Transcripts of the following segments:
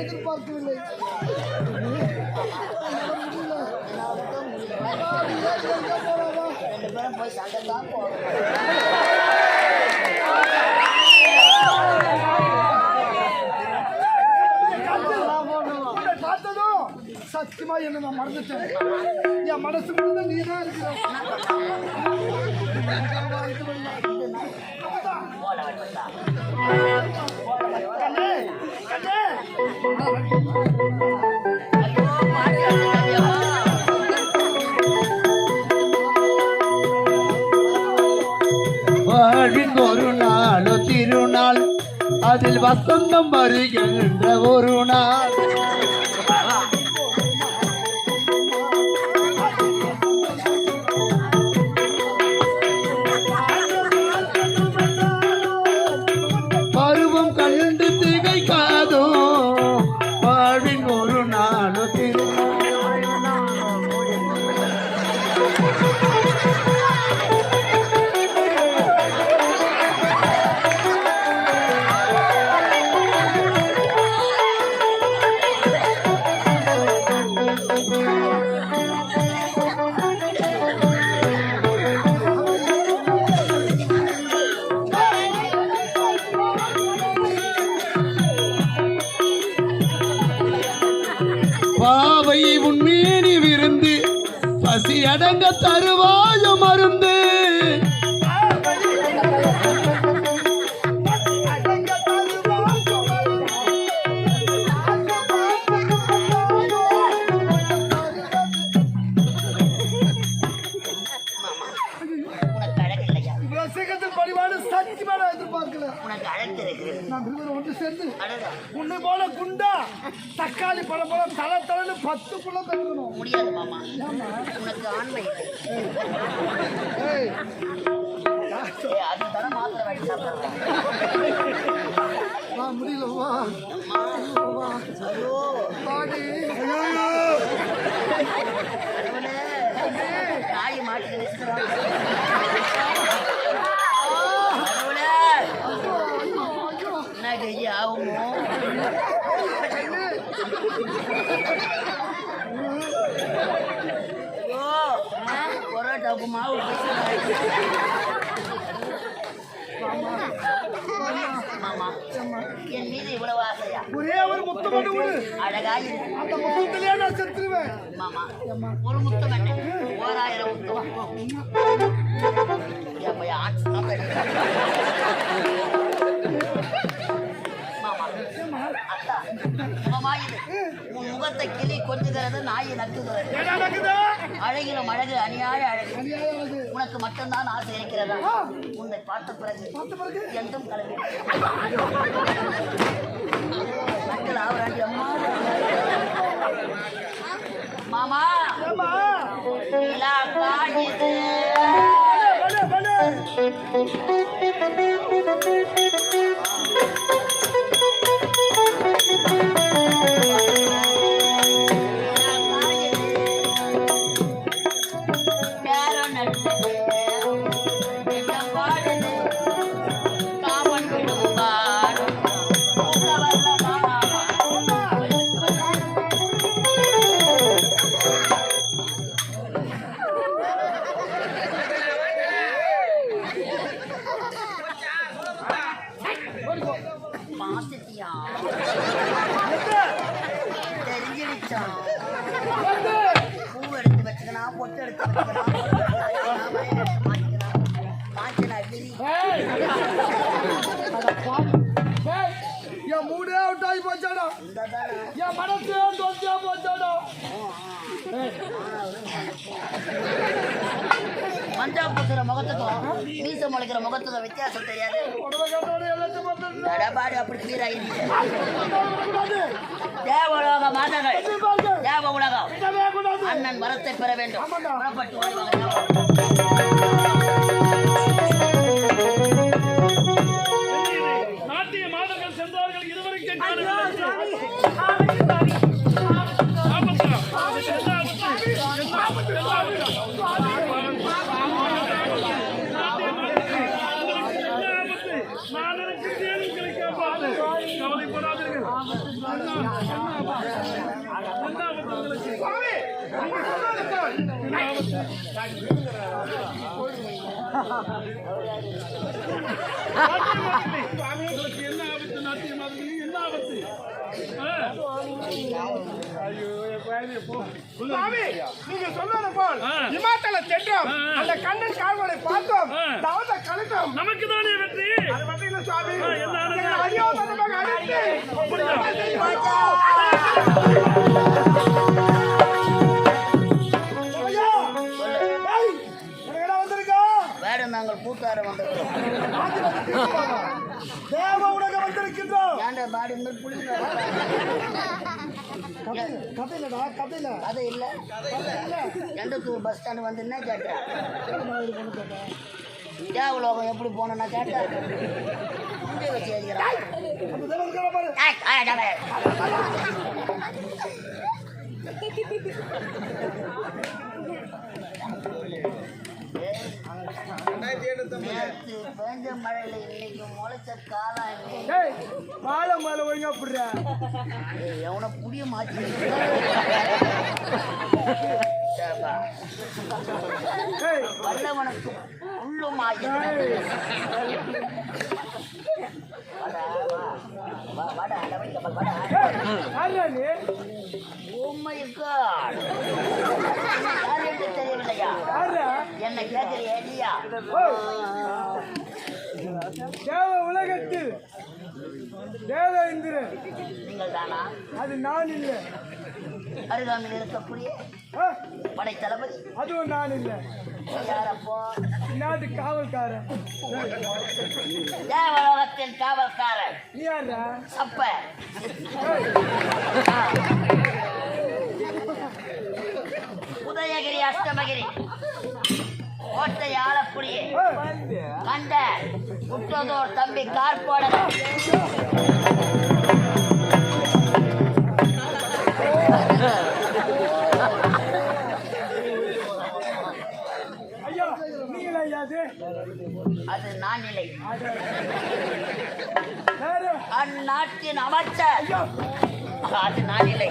எதிர்பார்க்கவில்லை ரெண்டு பேரும் போய் சண்டை தான் போகணும் சத்தியமா என்ன மறந்துட்டேன். என் மனசு முழுவதும் நீ தான் வாழ்வின் நாள் திருநாள் அதில் வசந்தம் வருகின்ற ஒரு நாள். பசி அடங்க தருவாய மருந்து. பரிவார சத்தியமா நான் தக்காளி பழம் போல தலை பத்து புள்ள தரணும் முடியாது மாமா. உனக்கு ஆண்மை முடியலவா பாடி தாய் மாட்டு பரோட்டாவுக்கு மாவு என் மீது இவ்வளவு ஆசையா? ஒரே ஒரு முத்தம் மட்டும் விடு. அழகா இருக்கு அந்த முத்தத்திலேயே நான் செத்துருவேன். மாமா ஒரு முத்தம் என்ன? ஓராயிரம் முத்தம். முகத்தை கிளி கொஞ்சுகிறது நாய் நக்குகிறது அழகிலும் அழகு அநியாய அழகு. உனக்கு மட்டும்தான் ஆசை இருக்கிறதா? உன்னை பார்த்த பிறகு பார்த்த எந்தும் கலவி. மக்கள் ஆவராண்டி அம்மா. மாமா. ஏம்மா? மஞ்சா பூசுற முகத்துக்கும் மீச முளைக்கிற முகத்துக்கும் வித்தியாசம் தெரியாது. நடபாடு அப்படி clear ஆயிடுச்சு தேவலோக மாதங்கள் தேவ உலகம். அண்ணன் வரத்தை பெற வேண்டும். புறப்பட்டு நாட்டிய மாதர்கள் சென்றார்கள் இதுவரைக்கும் காணவில்லை. ஆபத்து. என்ன ஆபத்து? என்ன ஆபத்து? என்ன ஆபத்து? நாட்டிய மாதர்கள், உங்களுக்கு என்ன ஆபத்து? நான் இருக்கிறேன் உங்களை காப்பாற்ற. கவலைப்படாதீர்கள். என்ன என்ன ஆபத்து? என்ன ஆபத்து உங்களுக்கு? என்ன ஆபத்து? உங்களுக்கு என்ன ஆபத்து நாட்டிய மாதிரி என்ன ஆபத்து ஆ? ஐயோ என் பையனே போ சொல்லு. சாமி, நீங்க சொன்னது போல் ஆ. இமாச்சல சென்றோம். ஆ, ஆ. அந்த கண்ணன் கால்வனை பார்த்தோம். தவத்தை கழித்தோம் நமக்கு தானே வெற்றி? சுவாமி. என்ன அநியோதனமாக அடித்து வேடம் நாங்கள் கூட்டார வந்திருக்கிறோம் ஆதி வந்து தீர்ப்பாங்க. தேவ வந்திருக்கின்றோம். ஏன்டா பாடி மாதிரி புளிங்க கதை கதை இல்லடா கதை இல்ல. எண்டத்தூர் பஸ் ஸ்டாண்ட் வந்து என்ன கேட்டேன் தேவலோகம் எப்படி போனேன்னா கேட்டேன். வச்சு அந்த தேவன் இருக்கிற பாரு ஏய், ஏய், டேய், டேய். நேத்து பேஞ்ச மழையில இன்னைக்கு முளைச்ச காலம் மாலை மாலை ஒழுங்கா புடுற. எவனோ புடிய. ஏய் வல்லவனுக்கு உள்ளும் ஆகி. வா, என்ன கேட்கிறியா இல்லையா தேவ உலகத்தில் தேவ இந்திரன். நீங்கள் தானா அது நான் இல்லை. அருகாமையில் இருக்கக்கூடிய படை தளபதி அதுவும் நான் இல்லை. யாரப்போ? நாட்டு காவல்காரன். தேவலோகத்தின் காவல்காரன். நீ யாரா சப்ப உதயகிரி அஷ்டமகிரி. கோட்டை ஆளக்கூடிய கண்ட முற்றதோர் தம்பி கார்போட. அது? நான் நிலை அந்நாட்டின் அமைச்சர் அது நான் இல்லை.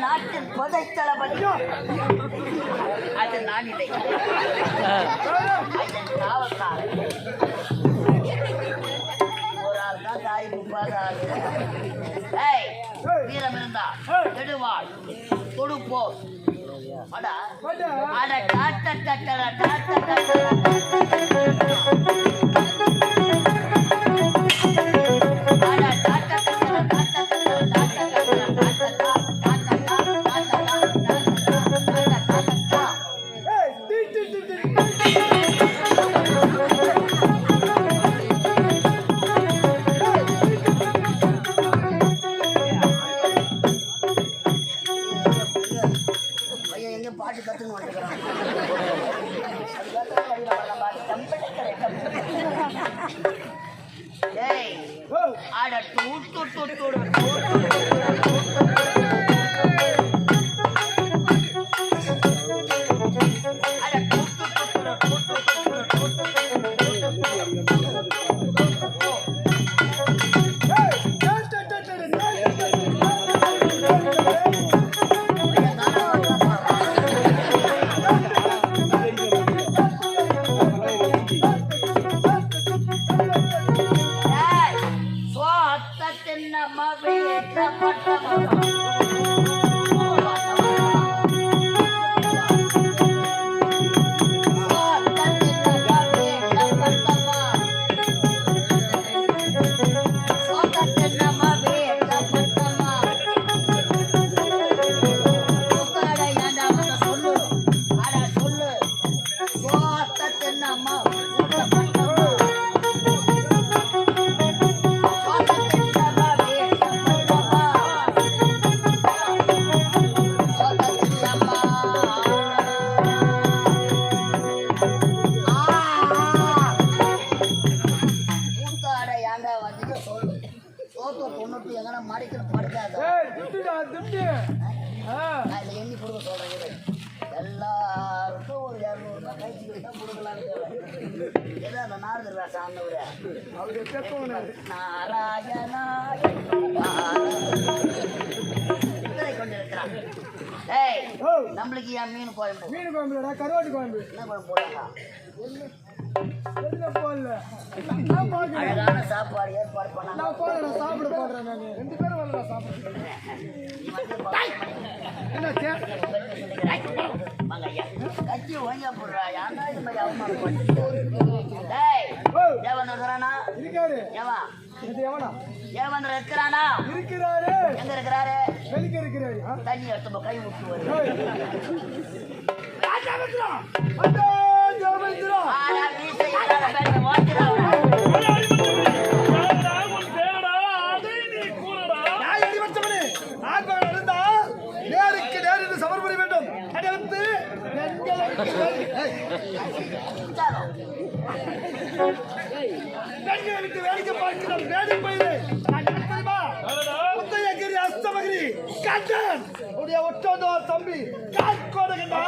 நாட்டில் பொதை தளபதியும் அது நான் இல்லை. ஒரு ஆள் தான் தாய் முப்பாத ஆளு. ஏய் வீரம் இருந்தா நெடுவாள் தொடுப்போ அடா அட டாட்ட டாட்ட எங்கன்னா மடிக்கிற படுக்காத நான் எண்ணி கொடுக்க சொல்றேன். எல்லாருக்கும் ஒரு இரநூறுபா கைக்கு தான் கொடுக்கலான்னு ஏதோ அந்த நாரதர் வேஷம் ஆன விட அவரு பெத்தவனாரு நாராயணா நம்மளுக்கு ஏன் மீன் குழம்பு? மீன் குழம்புலடா கருவாட்டு குழம்பு. என்ன குழம்பு போடுறாங்க? எதுல போடல. நான் பாக்குறேன் அழகான சாப்பாடு ஏற்பாடு பண்ணாங்க. நான் போடல சாப்பிட போடுறேன் நான். ரெண்டு பேரும் இருக்கிறாரு எங்க இருக்கிறாரு? வெளிக்க இருக்கிறாரு ஆ? தண்ணி எடுத்து போ, கை பெண்களுக்கு வேடிக்கை பார்க்கிறோம். வேடி பயிலே. அஸ்தமகிரி. கண்டன் உடைய ஒற்றோதோ தம்பி காட்கோடகண்டா